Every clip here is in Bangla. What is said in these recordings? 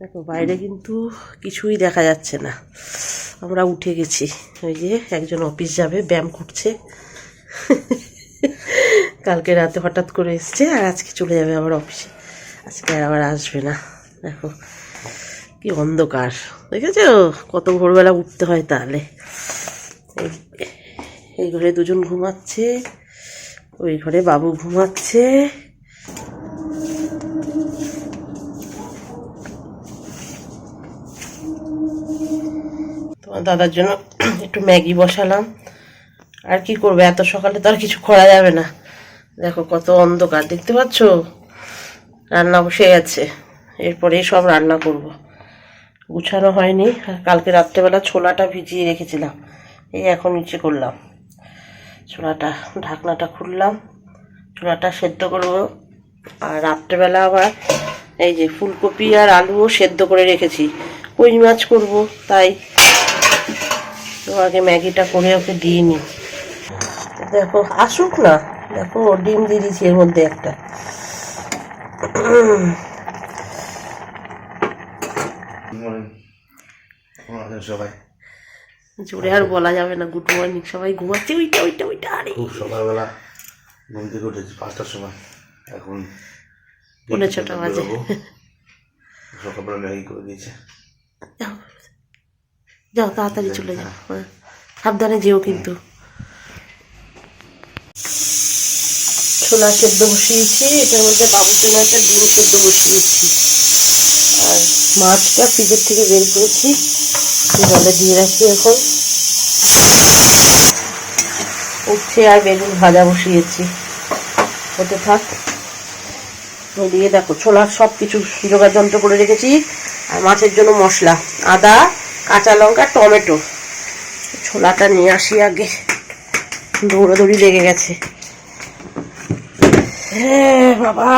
দেখো, বাইরে কিন্তু কিছুই দেখা যাচ্ছে না। আমরা উঠে গেছি। ওই যে একজন অফিস যাবে, ব্যায়াম করছে। কালকে রাতে হঠাৎ করে এসছে আর আজকে চলে যাবে আবার অফিসে। আজকে আর আবার আসবে না। দেখো, কি অন্ধকার। দেখেছ? কত ভোরবেলা উঠতে হয় তাহলে। এই- এই ঘরে দুজন ঘুমাচ্ছে, ওই ঘরে বাবু ঘুমাচ্ছে। দাদার জন্য একটু ম্যাগি বসালাম। আর কি করবে? এত সকালে তো আর কিছু করা যাবে না। দেখো কত অন্ধকার, দেখতে পাচ্ছ? রান্না বসে গেছে। এরপরে সব রান্না করব। গুছানো হয়নি। আর কালকে রাত্রেবেলা ছোলাটা ভিজিয়ে রেখেছিলাম। এই এখন নিচে করলাম। ছোলাটা, ঢাকনাটা খুললাম। ছোলাটা সেদ্ধ করব। আর রাত্রেবেলা আবার এই যে ফুলকপি আর আলুও সেদ্ধ করে রেখেছি। কই মাছ করব? তাই তো আগে ম্যাগিটা করে ওকে দিয়ে নি। দেখো আসুক না। দেখো ডিম দিয়ে দিয়েছি এর মধ্যে একটা। সবাই। জোরে আর বলা যাবে না গুড মর্নিং সবাই ঘুমাচ্ছে ওইটা ওইটা ওইটা আরে। খুব সকালবেলা ঘুম থেকে উঠেছি পাঁচটার সময়। এখন পৌনে ছটা বাজে। সকালবেলা ম্যাগি করে দিয়েছে। যাও, তাড়াতাড়ি চলে যাও। হ্যাঁ। সাবধানে যেও কিন্তু। ছোলা সেদ্ধ বসিয়েছি, এটার মধ্যে সেদ্ধ বসিয়েছি। আর মাছটা ফ্রিজের থেকে বের করেছি জলে দিয়ে রাখি এখন। উঠছে আর বেগুন ভাজা বসিয়েছি। হতে থাক। দিয়ে দেখো, ছোলার সব কিছু জোগাড় যন্ত্র করে রেখেছি। আর মাছের জন্য মশলা, আদা কাঁচা লঙ্কা, টমেটো। ছোলাটা নিয়ে আসি আগে। দৌড়াদৌড়ি লেগে গেছে। হ্যাঁ বাবা,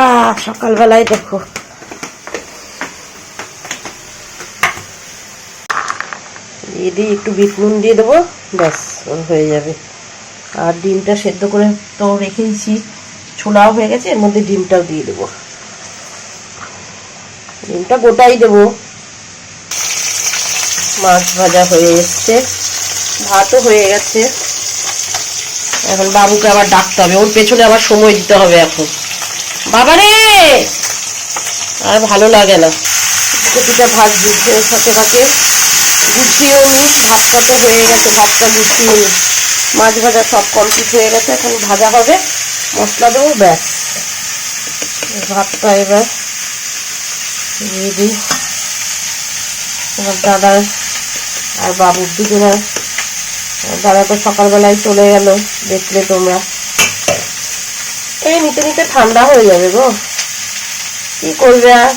সকালবেলায় দেখো। দিয়ে দিই একটু বিট নুন দিয়ে দেবো, ব্যাস হয়ে যাবে। আর ডিমটা সেদ্ধ করে তো রেখে ছোলাও হয়ে গেছে, এর মধ্যে ডিমটাও দিয়ে দেবো। ডিমটা গোটাই দেবো। মাছ ভাজা হয়ে এসছে। ভাতও হয়ে গেছে। এখন বাবুকে আবার ডাকতে হবে। ওর পেছনে আবার সময় দিতে হবে এখন। বাবা রে আর ভালো লাগে না। ভাজছি এর সাথে ফাঁকে গুছিয়েও নি ভাতটা তো হয়ে গেছে, ভাতটা গুছিয়ে নি। মাছ ভাজা সব কমপ্লিট হয়ে গেছে, এখন ভাজা হবে। মশলা দেবো, ব্যাস। ভাতটা এবার দিয়ে দিই। এবার দাদা আর বাবুর দুজনে দাদা তো সকালবেলায় চলে গেল, দেখলে তোমরা। এই নিতে নিতে ঠান্ডা হয়ে যাবে গো। কি করবে আর?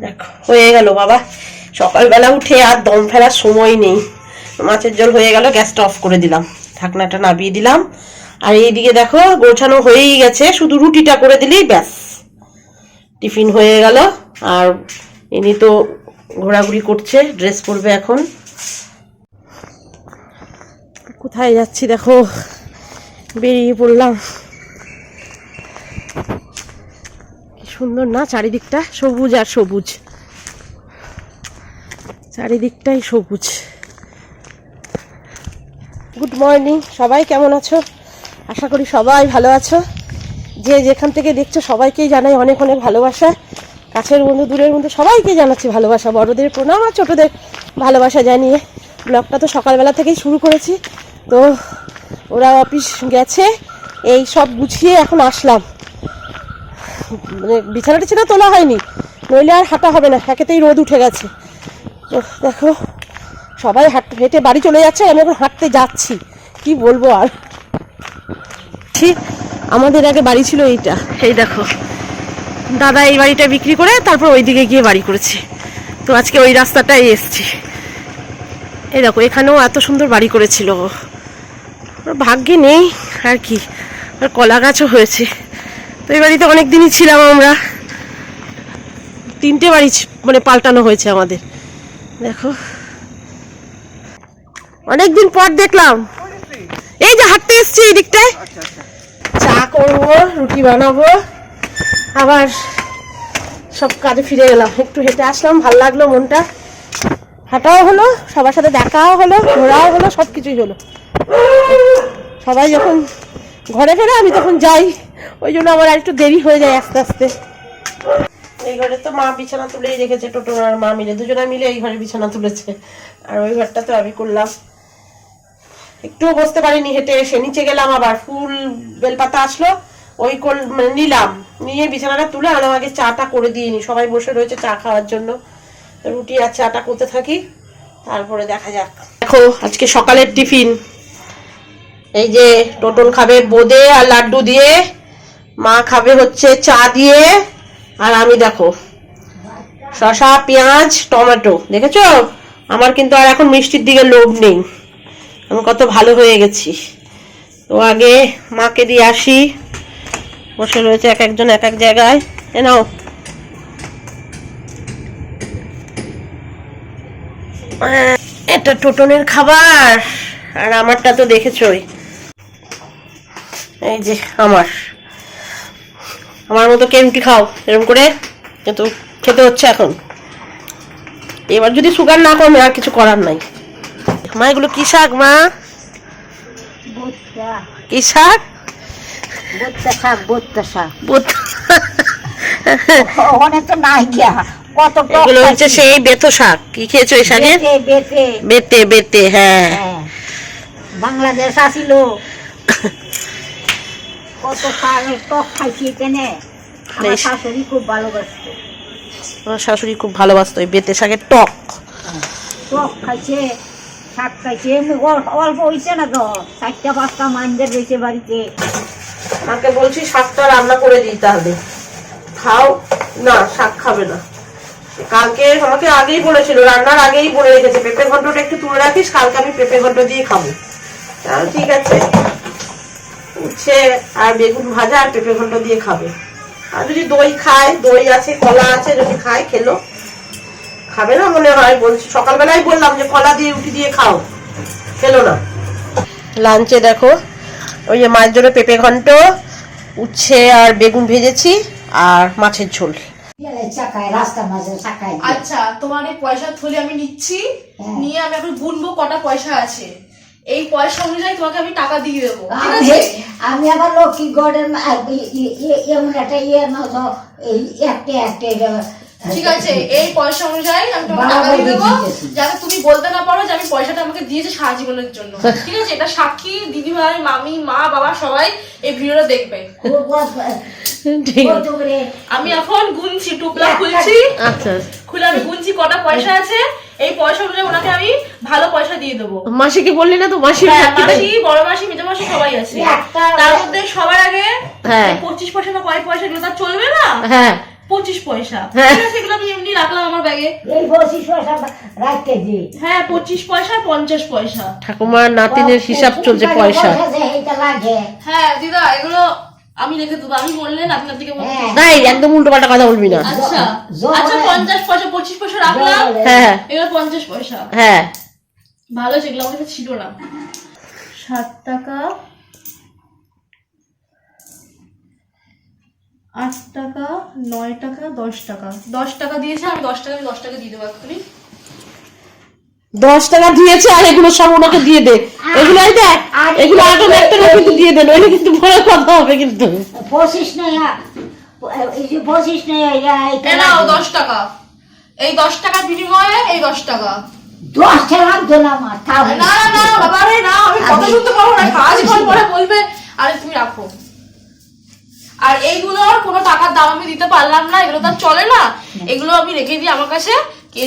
দেখো, হয়ে গেল বাবা। সকালবেলা উঠে আর দম ফেলার সময় নেই। মাছের জল হয়ে গেল, গ্যাসটা অফ করে দিলাম। ঢাকনাটা নামিয়ে দিলাম। আর এইদিকে দেখো, গোছানো হয়েই গেছে। শুধু রুটিটা করে দিলেই ব্যাস। টিফিন হয়ে গেল। আর ইনি তো ঘোরাঘুরি করছে ড্রেস পরবে এখন। কোথায় যাচ্ছি দেখো? বেরিয়ে পড়লাম। কি সুন্দর না চারিদিকটা? সবুজ আর সবুজ। চারিদিকটাই সবুজ। গুড মর্নিং সবাই কেমন আছো? আশা করি সবাই ভালো আছো। যে যেখান থেকে দেখছ সবাইকেই জানাই অনেক অনেক ভালোবাসা। কাছের বন্ধু, দূরের বন্ধু, সবাইকে জানাচ্ছি ভালোবাসা, বড়দের প্রণাম আর ছোটদের ভালোবাসা জানিয়ে। ব্লগটা তো সকালবেলা থেকেই শুরু করেছি। তো ওরা অফিস গেছে, এই সব গুছিয়ে এখন আসলাম। মানে বিছানা টিছানা তোলা হয়নি, নইলে আর হাঁটা হবে না, একেতেই রোদ উঠে গেছে। তো দেখো, সবাই হাঁট হেঁটে বাড়ি চলে যাচ্ছে, আমি এখন হাঁটতে যাচ্ছি, কি বলব আর? ঠিক আমাদের আগে বাড়ি ছিল এইটা, এই দেখো। দাদা এই বাড়িটা বিক্রি করে তারপর ওই দিকে গিয়ে বাড়ি করেছে। তো আজকে ওই রাস্তাটাই এসছি। এই দেখো, এখানেও এত সুন্দর বাড়ি করেছিল ভাগ্যে নেই, আর কি। আর কলা গাছও হয়েছে। তো এই বাড়িতে অনেক দিনই ছিলাম আমরা। তিনটে বাড়ি মানে পাল্টানো হয়েছে আমাদের। দেখো। অনেকদিন পর দেখলাম। এই যে হাঁটতে এসছি এই দিকটায়। চা করব, রুটি বানাবো। আবার সব কাজে ফিরে গেলাম একটু হেঁটে আসলাম, ভালো লাগল মনটা। হাঁটাও হলো, সবার সাথে দেখাও হলো, ঘোরাও হলো সব কিছুই হলো। সবাই যখন ঘরে ফেরে আমি তখন যাই। ওই জন্য আমার আর একটু দেরি হয়ে যায় আস্তে আস্তে। এই ঘরে তো মা বিছানা তুলেই রেখেছে, টোটো আর মা মিলে। দুজনে মিলে এই ঘরে বিছানা তুলেছে। আর ওই ঘরটা তো আমি করলাম। একটুও বসতে পারিনি, হেঁটে এসে। নিচে গেলাম আবার, ফুল বেলপাতা আসলো। ওই কল মানে নিলাম। নিয়ে বিছানাটা তুলে আর আগে চাটা করে দিয়ে নি। সবাই বসে রয়েছে চা খাওয়ার জন্য। রুটি আর চাটা করতে থাকি। তারপরে দেখা যাক। দেখো, আজকে সকালের টিফিন। এই যে, টোটন খাবে বোদে আর লাড্ডু দিয়ে। মা খাবে হচ্ছে চা দিয়ে। আর আমি দেখো, শসা, পেঁয়াজ, টমেটো। দেখেছ? আমার কিন্তু আর এখন মিষ্টির দিকে লোভ নেই। আমি কত ভালো হয়ে গেছি। তো আগে মাকে দিয়ে আসি। বসে রয়েছে এক একজন এক এক জায়গায়। এ নাও। এটা টোটনের খাবার। আর আমারটা তো দেখেছই। এই যে আমার। আমার মতো কে রুটি খাও? এরকম করে কিন্তু খেতে হচ্ছে এখন। এবার যদি সুগার না কমে আর কিছু করার নাই। মা এগুলো কি শাক মা? কি শাক? বোত্তা শাক বোত্তা শাক ওখানে তো নাই গিয়া। এগুলো হচ্ছে সেই বেতো শাক। কি খেয়েছো এই শাকে বেতে বেতে। বেতে বেতে হ্যাঁ। হ্যাঁ। বাংলাদেশ আসিল। কত শাক টক খাইছি কেনে আমার শাশুড়ি খুব ভালোবাসত। আমার শাশুড়ি খুব ভালোবাসতো এই বেতে শাকের টক। টক খাইছে শাক খাইছে। অল্প হইছে না তো? চারটা পাঁচটা মাইন্ডের রয়েছে বাড়িতে। মাকে বলছি, শাকটা রান্না করে দিই তাহলে। খাও, না, শাক খাবে না। কালকে আমাকে আগেই বলেছিল, রান্নার আগেই বলে রেখেছে, পেঁপে ঘন্টটা একটু তুলে রাখিস, কালকে আমি পেঁপে ঘন্ট দিয়ে খাব। ঠিক আছে। উচ্ছে আর বেগুন ভাজা আর পেঁপে ঘন্ট দিয়ে খাবে। আর যদি দই খায়, দই আছে, কলা আছে, যদি খায়, খেলো। খাবে না মনে হয়, বলছি, সকালবেলায় বললাম যে কলা দিয়ে উঠি দিয়ে খাও। খেলো না। লাঞ্চে দেখো ওই যে মাছ জন্য পেঁপে ঘন্ট উচ্ছে আর বেগুন ভেজেছি আর মাছের ঝোল। আচ্ছা তোমার এই পয়সা থলি আমি নিচ্ছি হ্যাঁ। নিয়ে আমি এখন গুনবো কটা পয়সা আছে। এই পয়সা অনুযায়ী তোমাকে আমি টাকা দিয়ে দেবো আমি আমি আবার লক্ষ্মী গড়ের এমন একটা ইয়ে এই একটা একটা ঠিক আছে এই পয়সা অনুযায়ী আমি তোমাকে টাকা দিয়ে দেবো। যাতে তুমি বলতে না পারো যে আমি পয়সাটা আমাকে দিয়েছি সারা জীবনের জন্য। ঠিক আছে এটা সাক্ষী দিদিভাই মামি মা বাবা সবাই এই ভিডিওটা দেখবে। আমি এখন গুনছি টুকলা খুলছি। আচ্ছা। খুলে আমি গুনছি কটা পয়সা আছে? এই পয়সা অনুযায়ী ওনাকে আমি ভালো পয়সা দিয়ে দেবো। মাসিকে বললি না তো মাসি হ্যাঁ, মাসি বড় মাসি মেজো মাসি সবাই আছে। তার মধ্যে সবার আগে হ্যাঁ। পঁচিশ পয়সা না কয় পয়সা তার চলবে না? হ্যাঁ। পঁচিশ পয়সা। হ্যাঁ। এগুলো আমি এমনি রাখলাম আমার ব্যাগে। এই পঁচিশ পয়সা রাখতে দি হ্যাঁ পঁচিশ পয়সা পঞ্চাশ পয়সা। ঠাকুমার নাতিনের হিসাব চলছে পয়সা। যে এইটা লাগে। হ্যাঁ দিদা এগুলো আমি রেখে দেবো। আমি বললে নাতি নাতিকে বলব। হ্যাঁ। একদম উল্টো পাল্টা কথা বলবি না। আচ্ছা। আচ্ছা পঞ্চাশ পয়সা পঁচিশ পয়সা রাখলাম। হ্যাঁ এগুলো পঞ্চাশ পয়সা। হ্যাঁ। ভালো যেগুলো আমার কাছে ছিল না। ষাট টাকা। আট টাকা নয় টাকা দশ টাকা। দশ টাকা দিয়েছে আমি দশ টাকা দশ টাকা দিয়ে দেবো এক্ষুনি। দশ টাকা দিয়েছে আর এগুলো সব ওনাকে দিয়ে দে। এগুলো দেখ এগুলো এক টাকা কিন্তু দিয়ে দেন ওইটা কিন্তু বড় কথা হবে কিন্তু। পঁচিশ নেই এই যে পঁচিশ এইটা নাও দশ টাকা। এই দশ টাকার বিনিময়ে এই দশ টাকা। লাগতো না আমার তাও না না না বাবা রে না আমি কথা শুনতে পারব না কাজ পরে বলবে আরে তুমি রাখো। আর এইগুলোর কোনো টাকার দাম আমি দিতে পারলাম না এগুলো তো চলে না। এগুলো আমি রেখে দিই আমার কাছে।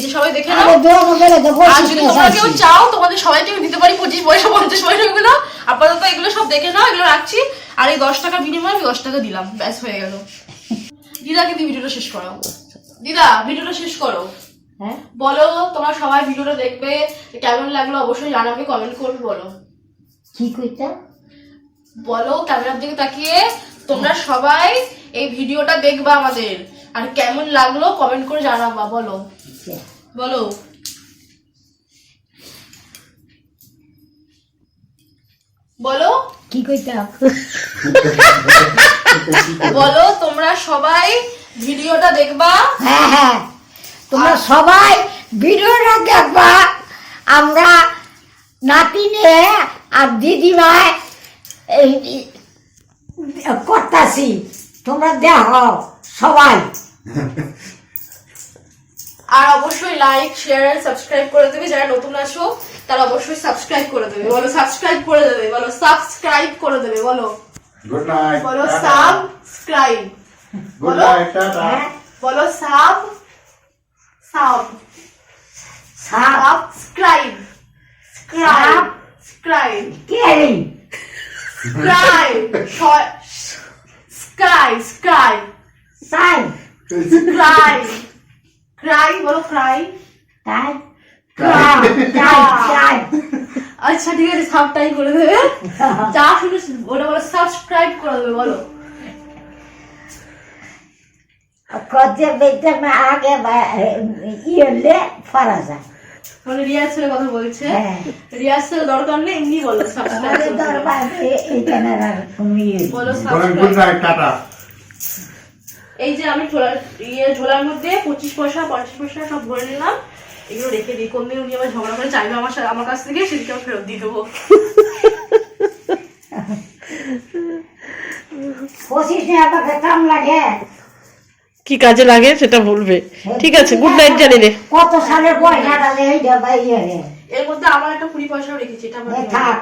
যে সবাই দেখে নাও। আরে দোকানে গেলে তো আর যদি তোমরা কেউ চাও তোমাদের সবাইকে দিতে পারি পঁচিশ পয়সা পঞ্চাশ পয়সা এগুলো। আপাতত এগুলো সব দেখে নাও এগুলো রাখছি। আর এই দশ টাকার বিনিময়ে আমি দশ টাকা দিলাম। ব্যাস হয়ে গেল। দিদাকে দিয়ে ভিডিওটা শেষ করো। দিদা ভিডিওটা শেষ করো। হ্যাঁ? বলো তোমরা সবাই ভিডিওটা দেখবে কেমন লাগল অবশ্যই জানাবে কমেন্ট করবে বলো। কি কইতা? বলো ক্যামেরার দিকে তাকিয়ে তোমরা সবাই এই ভিডিওটা দেখবা আমাদের। আর কেমন লাগল কমেন্ট করে জানাবা বলো। বলো। বলো। কি কইতা? বলো তোমরা সবাই ভিডিওটা দেখবা। হ্যাঁ হ্যাঁ। তোমরা সবাই ভিডিওটা দেখবা। আমরা নাতি নাতিনে আর দিদিমায় এই করতাছি। তোমরা দেখো সবাই। আর অবশ্যই লাইক শেয়ার আর সাবস্ক্রাইব করে দেবে। যারা নতুন আসো তারা অবশ্যই সাবস্ক্রাইব করে দেবে। বলো সাবস্ক্রাইব করে দেবে। বলো সাবস্ক্রাইব করে দেবে। বলো। গুড নাইট বলো সাবস্ক্রাইব গুড নাইট টাটা। বলো sub sub subscribe scribe scribe Kerry scribe স্ক্রাই স্ক্রাই সাই ক্রাই ক্রাই বলো ক্রাই চাই আচ্ছা ঠিক আছে সাবটাই করে দেবে। যা শুনে ওটা বলো সাবস্ক্রাইব করে দেবে বলো। করতে বেঁচে আগে ইয়ে ফরা যায়। মানে রিহার্সালের কথা বলছে। হ্যাঁ। রিহার্সাল দরকার নেই এমনি বলো এই যে আমি ঝোলার ইয়ে ঝোলার মধ্যে পঁচিশ পয়সা পঞ্চাশ পয়সা সব ভরে নিলাম। এগুলো রেখে দিই। কোনদিন উনি আবার ঝগড়া করে চাইবে আমার সাথে আমার কাছ থেকে সেদিকে আমি ফেরত দিয়ে দেবো। পঁচিশ টাকা কাম লাগে। কি কাজে লাগে সেটা বলবে। ঠিক আছে গুড নাইট জানি রে কত সালের পয়সাটা এইটা বাইরে। এর মধ্যে আমার একটা কুড়ি পয়সাও রেখেছি এটা আমার থাক।